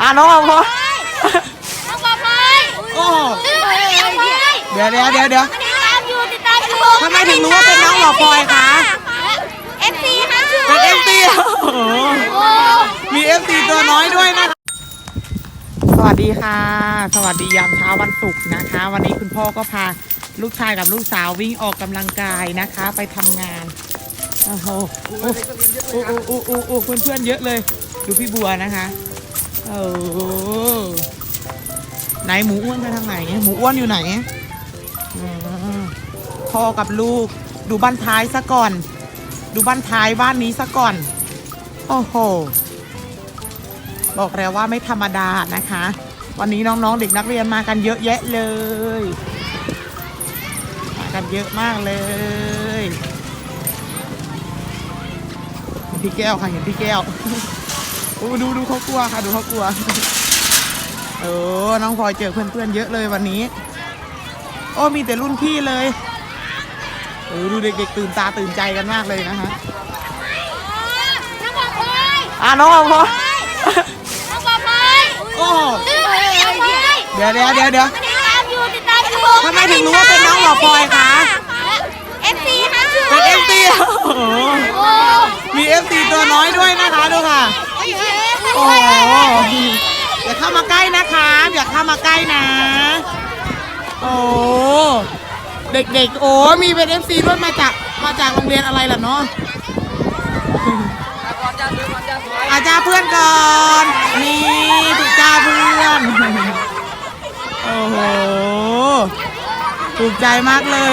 อะน้องเอาพอน้องบอลพลอยโอ้โหน้องพลอยเดี๋ยวเดี๋ยวเดี๋ยวเดี๋ยวติดตามอยู่ติดตามอยู่ทำไมถึงรู้ว่าเป็นน้องหมอพลอยคะเอฟซีค่ะเป็นเอฟซีโอ้โหโอ้มีเอฟซีตัวน้อยด้วยนะสวัสดีค่ะ สวัสดียามเช้าวันศุกร์นะคะ วันนี้คุณพ่อก็พาลูกชายกับลูกสาววิ่งออกกำลังกายนะคะ ไปทำงานโอ้โหโอ้โอ้โอ้โอ้โอ้โอ้เพื่อนๆเยอะเลย ดูพี่บัวนะคะ โอ้โหไหนหมูอ้วนไปทางไหนหมูอ้วนอยู่ไหนพ่อกับลูกดูบ้านท้ายซะก่อน ดูบ้านท้ายบ้านนี้ซะก่อน โอ้โห บอกแล้วว่าไม่ธรรมดานะคะ วันนี้น้องๆเด็กนักเรียนมากันเยอะแยะเลย มากันเยอะมากเลยพี่แก้วค่ะเห็นพี่แก้ว โอ้ดูดูเขากลัวค่ะ ดูเขากลัวเออน้องพลอยเจอเพื่อนๆเยอะเลยวันนี้ โอ้มีแต่รุ่นพี่เลยเออดูเด็กๆตื่นตาตื่นใจกันมากเลยนะคะน้องบอลพลอยอะน้องเอาพอน้องบอลพลอยโอ้โหน้องพลอยเดี๋ยวเดี๋ยวเดี๋ยวเดี๋ยวติดตามอยู่ติดตามอยู่ทำไมถึงรู้ว่าเป็นน้องหมอพลอยคะเอฟซีค่ะเป็นเอฟซีโอ้โหโอ้มีเอฟซีตัวน้อยด้วยนะคะดูค่ะ โอ้อย่าเข้ามาใกล้นะคะอย่าเข้ามาใกล้นะ โอ้เด็กๆ โอ้มีเป็นเอฟซีด้วยมาจากมาจากโรงเรียนอะไรล่ะเนาะอาจารย์เพื่อนก่อนนี่ถูกจ้าเพื่อนโอ้โหถูกใจมากเลย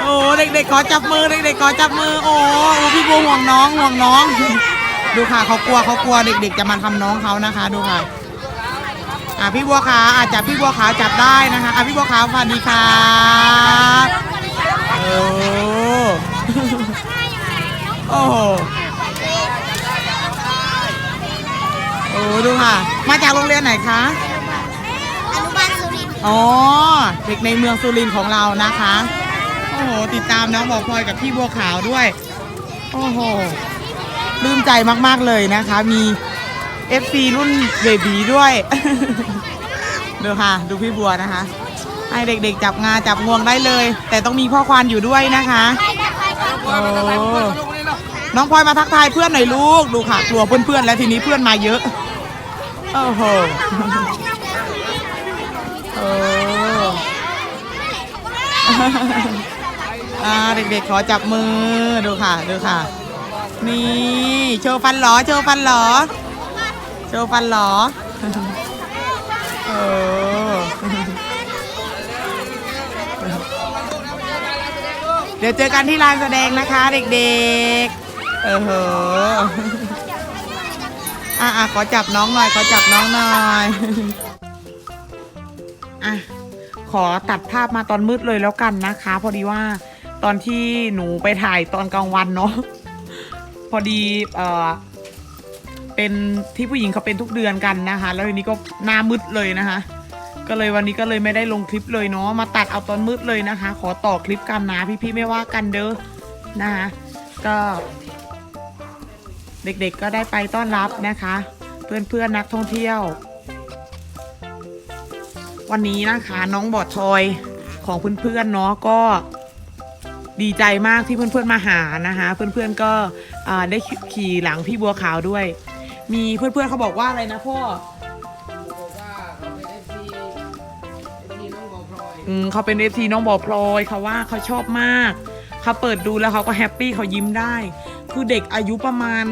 โอ้เด็กๆขอจับมือเด็กๆขอจับมือ โอ้พี่บัวห่วงน้องห่วงน้อง ดูค่ะเขากลัวเขากลัวเด็ก ๆ จะมาทำน้องเขานะคะ ดูค่ะอะพี่บัวขาวอาจจะพี่บัวขาวจับได้นะคะอะพี่บัวขาวสวัสดีครับโอ้โอ้โหโอ้ดูค่ะ มาจากโรงเรียนไหนคะอนุบาลสุรินทร์อ๋อเด็กในเมืองสุรินทร์ของเรานะคะ โอ้โหติดตามน้องบอกพลอยกับพี่บัวขาวด้วย โอ้โห ปลื้มใจมากๆเลยนะคะ มี FC รุ่นเบบีด้วย ดูค่ะ ดูพี่บัวนะคะ ให้เด็กๆจับงาจับงวงได้เลย แต่ต้องมีพ่อควานอยู่ด้วยนะคะโอ้น้องพลอยมาทักทายเพื่อนหน่อยลูก ดูค่ะกลัวเพื่อนๆแล้วทีนี้เพื่อนมาเยอะ โอ้โหโอ้อ่าเด็กๆขอจับมือ ดูค่ะ ดูค่ะ นี่ โชว์ฟันหลอ โชว์ฟันหลอ โชว์ฟันหลอโอ้เดี๋ยวเจอกันที่ลานแสดงนะคะเด็กๆ เออเหอะอะขอจับน้องหน่อย ขอจับน้องหน่อยอะขอตัดภาพมาตอนมืดเลยแล้วกันนะคะ พอดีว่าตอนที่หนูไปถ่ายตอนกลางวันเนาะ พอดีเออเป็นที่ผู้หญิงเขาเป็นทุกเดือนกันนะคะ แล้วทีนี้ก็หน้ามืดเลยนะคะ ก็เลยวันนี้ก็เลยไม่ได้ลงคลิปเลยเนาะมาตัดเอาตอนมืดเลยนะคะ ขอต่อคลิปกันนะพี่ๆไม่ว่ากันเด้อนะคะก็เด็กๆก็ได้ไปต้อนรับนะคะ เพื่อนๆนักท่องเที่ยว วันนี้นะคะน้องบอดทอยของเพื่อนๆเนาะก็ดีใจมากที่เพื่อนๆมาหานะคะ เพื่อนๆก็อ่า ได้ขี่หลังพี่บัวขาวด้วย มีเพื่อนๆเขาบอกว่าอะไรนะพ่ออืมเขาเป็นเอฟซีน้องบอพลอยเขาว่าเขาชอบมากเขาเปิดดูแล้วเขาก็แฮปปี้เขายิ้มได้ คือเด็กอายุประมาณ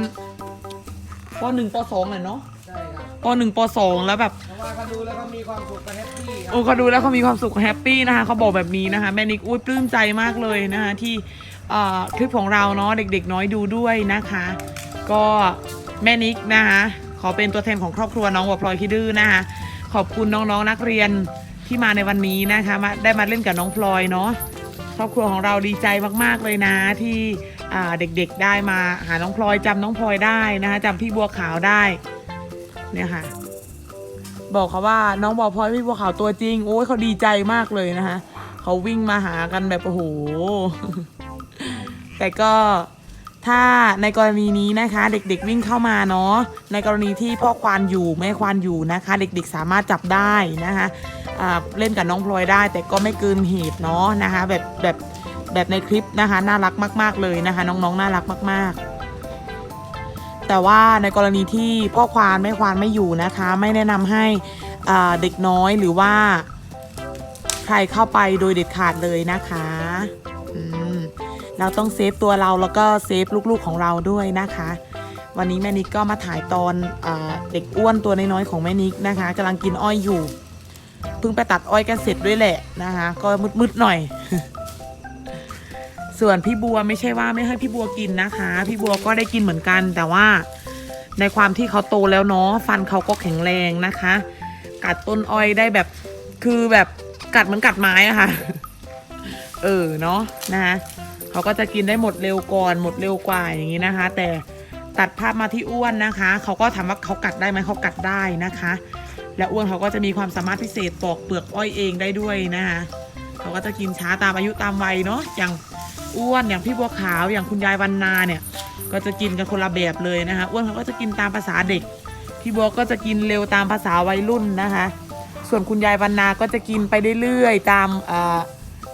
ปหนึ่งปสองแหละเนาะใช่ครับปหนึ่งปสองแล้วแบบเพราะว่าเขาดูแล้วเขามีความสุขกับแฮปปี้ครับโอ้เขาดูแล้วเขามีความสุขแฮปปี้นะคะเขาบอกแบบนี้นะคะแม่นิกอุ้ยปลื้มใจมากเลยนะคะที่เอ่อ คลิปของเราเนาะเด็กๆน้อยดูด้วยนะคะ ก็แม่นิกนะคะขอเป็นตัวแทนของครอบครัวน้องวัวพลอยคิดดื้อนะคะขอบคุณน้องๆนักเรียนที่มาในวันนี้นะคะมาได้มาเล่นกับน้องพลอยเนาะครอบครัวของเราดีใจมากๆเลยนะที่เด็กๆได้มาหาน้องพลอยจำน้องพลอยได้นะคะจำพี่บัวขาวได้เนี่ยค่ะ บอกเขาว่าน้องบอกพลอยพี่บัวขาวตัวจริง โอ้ยเขาดีใจมากเลยนะคะเขาวิ่งมาหากันแบบโอ้โห แต่ก็ถ้าในกรณีนี้นะคะเด็กๆวิ่งเข้ามาเนาะในกรณีที่พ่อควานอยู่แม่ควานอยู่นะคะ เด็กๆสามารถจับได้นะคะเล่นกับน้องพลอยได้ แต่ก็ไม่เกินเหตุเนาะนะคะแบบแบบแบบในคลิปนะคะน่ารักมาก ๆเลยนะคะ น้องๆน่ารักมาก ๆแต่ว่าในกรณีที่พ่อควานแม่ควานไม่อยู่นะคะ ไม่แนะนำให้เด็กน้อยหรือว่า ใครเข้าไปโดยเด็ดขาดเลยนะคะ เราต้องเซฟตัวเราแล้วก็เซฟลูกๆของเราด้วยนะคะ วันนี้แม่นิกก็มาถ่ายตอนอเด็กอ้วนตัวน้อยๆของแม่นิกนะคะกำลังกินอ้อยอยู่เพิ่งไปตัดอ้อยกันเสร็จด้วยแหละนะคะ ก็มืดๆหน่อย ส่วนพี่บัวไม่ใช่ว่าไม่ให้พี่บัวกินนะคะ พี่บัวก็ได้กินเหมือนกัน แต่ว่าในความที่เขาโตแล้วเนาะฟันเขาก็แข็งแรงนะคะ กัดต้นอ้อยได้แบบคือแบบกัดเหมือนกัดไม้อะค่ะ เออเนาะนะคะ เขาก็จะกินได้หมดเร็วก่อนหมดเร็วกว่าอย่างนี้นะคะ แต่ตัดภาพมาที่อ้วนนะคะ เขาก็ถามว่าเขากัดได้ไหมเขากัดได้นะคะ และอ้วนเขาก็จะมีความสามารถพิเศษปอกเปลือกอ้อยเองได้ด้วยนะคะเขาก็จะกินช้าตามอายุตามวัยเนาะอย่างอ้วนอย่างพี่บัวขาวอย่างคุณยายวันนาเนี่ยก็จะกินกันคนละแบบเลยนะคะอ้วนเขาก็จะกินตามภาษาเด็ก พี่บัวก็จะกินเร็วตามภาษาวัยรุ่นนะคะ ส่วนคุณยายวันนาก็จะกินไปเรื่อยๆตามอ่อ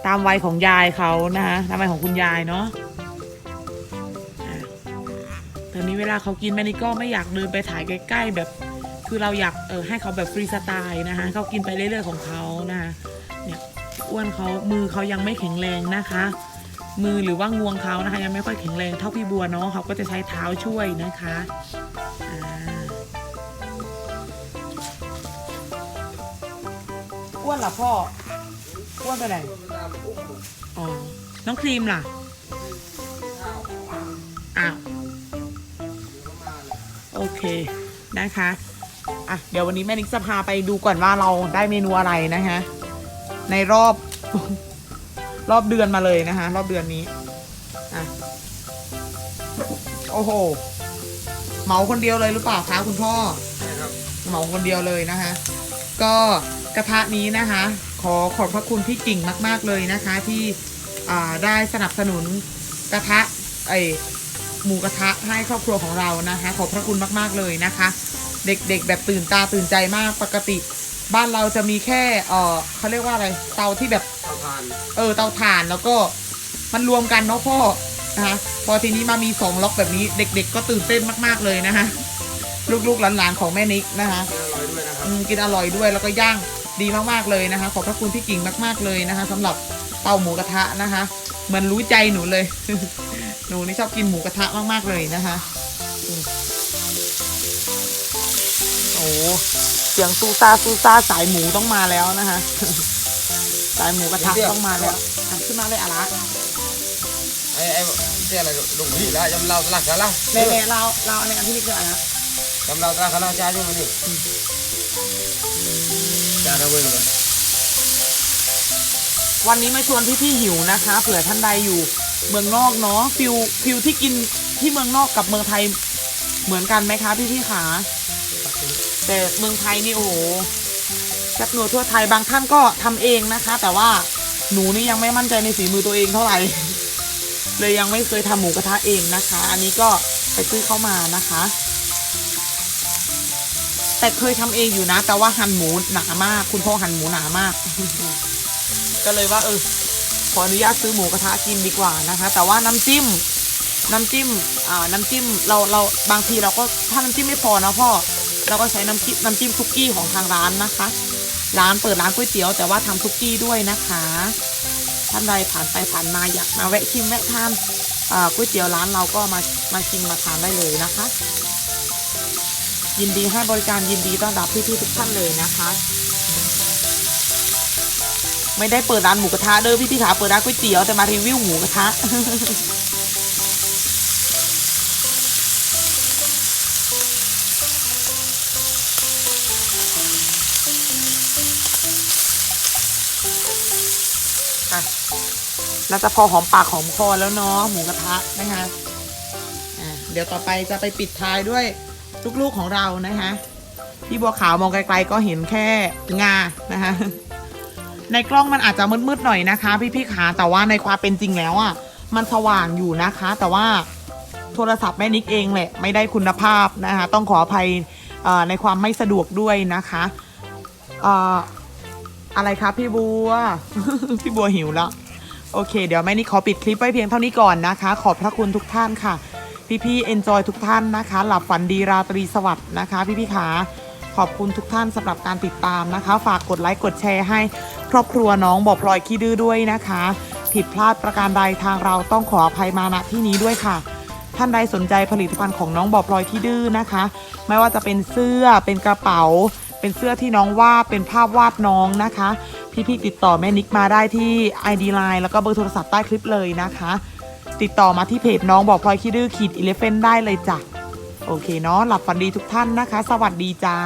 ตามวัยของยายเขานะคะตามวัยของคุณยายเนาะตอนนี้เวลาเขากินแม่นี่ก็ไม่อยากเดินไปถ่ายใกล้ ๆ แบบ คือเราอยากเออให้เขาแบบฟรีสไตล์นะคะเขากินไปเรื่อยๆของเขานะคะเนี่ยอ้วนเขามือเขายังไม่แข็งแรงนะคะ มือหรือว่างวงเขานะคะ ยังไม่ค่อยแข็งแรงเท่าพี่บัวเนาะเขาก็จะใช้เท้าช่วยนะคะอ้วนเหรอพ่ออ้วนไปไหน น้องครีมล่ะ อ้าว โอเค นะคะ อะ เดี๋ยววันนี้แม่นิกจะพาไปดูก่อนว่าเราได้เมนูอะไรนะคะ ในรอบ รอบเดือนมาเลยนะคะ รอบเดือนนี้ อะ โอ้โห เหมาคนเดียวเลยหรือเปล่าคะคุณพ่อเหมาคนเดียวเลยนะคะ ก็กระทะนี้นะคะ ขอขอบพระคุณพี่กิ่งมาก ๆเลยนะคะที่ ได้สนับสนุนกระทะไอหมูกระทะให้ครอบครัวของเรานะคะขอบพระคุณมากๆเลยนะคะ เด็กๆแบบตื่นตาตื่นใจมากปกติ บ้านเราจะมีแค่เออเขาเรียกว่าอะไรเตาที่แบบเตาถ่านเออเตาถ่านแล้วก็มันรวมกันเนาะพ่อนะคะพอทีนี้มามีสองล็อกแบบนี้เด็ก ๆ ก็ตื่นเต้นมากๆเลยนะคะลูกๆหลานๆของแม่นิกนะคะกินอร่อยด้วยนะครับอืมกินอร่อยด้วยแล้วก็ย่างดีมากๆเลยนะคะ ขอบพระคุณพี่กิ่งมากๆเลยนะคะสำหรับ เตาหมูกระทะนะคะ เหมือนรู้ใจหนูเลย หนูนี่ชอบกินหมูกระทะมากๆเลยนะคะอืมโอ้เสียงซูซาซูซาสายหมูต้องมาแล้วนะคะ สายหมูกระทะต้องมาแล้วอะขึ้นมาเลยอะละไอ้ไอ้เจ้าอะไรลุงพี่ละยำเราตลาดกันละแม่แม่เราเราอะไรอันที่นี่คืออะไรนะยำเราตลาดกันละจ้าอยู่มานี่จ้าทำเองก่อน วันนี้มาชวนพี่ๆหิวนะคะ เผื่อท่านใดอยู่เมืองนอกเนาะฟิวฟิวที่กินที่เมืองนอกกับเมืองไทยเหมือนกันไหมคะพี่ๆขาแต่เมืองไทยนี่โอ้โหแซ่บนัวทั่วไทยบางท่านก็ทำเองนะคะ แต่ว่าหนูนี่ยังไม่มั่นใจในฝีมือตัวเองเท่าไหร่เลยยังไม่เคยทำหมูกระทะเองนะคะ อันนี้ก็ไปซื้อเข้ามานะคะ แต่เคยทำเองอยู่นะ แต่ว่าหั่นหมูหนามาก คุณพ่อหั่นหมูหนามาก ก็เลยว่าเออขออนุญาตซื้อหมูกระทะกินดีกว่านะคะ แต่ว่าน้ำจิ้ม น้ำจิ้มอ่าน้ำจิ้มเราเราบางทีเราก็ถ้าน้ำจิ้มไม่พอนะพ่อเราก็ใช้น้ำจิ้มน้ำจิ้มซุกี้ของทางร้านนะคะ ร้านเปิดร้านก๋วยเตี๋ยวแต่ว่าทำซุกี้ด้วยนะคะท่านใดผ่านไปผ่านมาอยากมาแวะชิมแวะทานอ่าก๋วยเตี๋ยวร้านเราก็มามาชิมมาทานได้เลยนะคะ ยินดีให้บริการยินดีต้อนรับพี่ๆทุกท่านเลยนะคะ ไม่ได้เปิดร้านหมูกระทะเด้อพี่พี่ขาเปิดร้านก๋วยเตี๋ยวแต่มารีวิวหมูกระทะอะเราจะพอหอมปากหอมคอแล้วเนาะหมูกระทะนะคะะเดี๋ยวต่อไปจะไปปิดท้ายด้วยลูกๆของเรานะคะพี่บัวขาวมองไกลๆก็เห็นแค่งานะคะ ในกล้องมันอาจจะมืดๆหน่อยนะคะ พี่ๆขาแต่ว่าในความเป็นจริงแล้วอะมันสว่างอยู่นะคะ แต่ว่าโทรศัพท์แม่นิกเองแหละไม่ได้คุณภาพนะคะ ต้องขออภัยในความไม่สะดวกด้วยนะคะอออะไรคะพี่บัว พี่บัวหิวแล้ว โอเค เดี๋ยวแม่นิกขอปิดคลิปไว้เพียงเท่านี้ก่อนนะคะ ขอบพระคุณทุกท่านค่ะ พี่ๆเอนจอยทุกท่านนะคะ หลับฝันดีราตรีสวัสดิ์นะคะ พี่ๆขาขอบคุณทุกท่านสำหรับการติดตามนะคะ ฝากกดไลค์กดแชร์ให้ รอบครัวน้องบอกพลอยขี้ดื้อด้วยนะคะ ผิดพลาดประการใดทางเราต้องขออภัยมาณที่นี้ด้วยค่ะท่านใดสนใจผลิตภัณฑ์ของน้องบอพลอยที่ดื้อนะคะ ไม่ว่าจะเป็นเสื้อเป็นกระเป๋า เป็นเสื้อที่น้องวาดเป็นภาพวาดน้องนะคะ พี่ๆติดต่อแม่นิกมาได้ที่ ID Line แล้วก็เบอร์โทรศัพท์ใต้คลิปเลยนะคะ ติดต่อมาที่เพจน้องบอกพลอยขี้ดื้อขีดอีเลฟเฟนได้เลยจ้ะโอเคเนาะหลับฝันดีทุกท่านนะคะ สวัสดีจ้า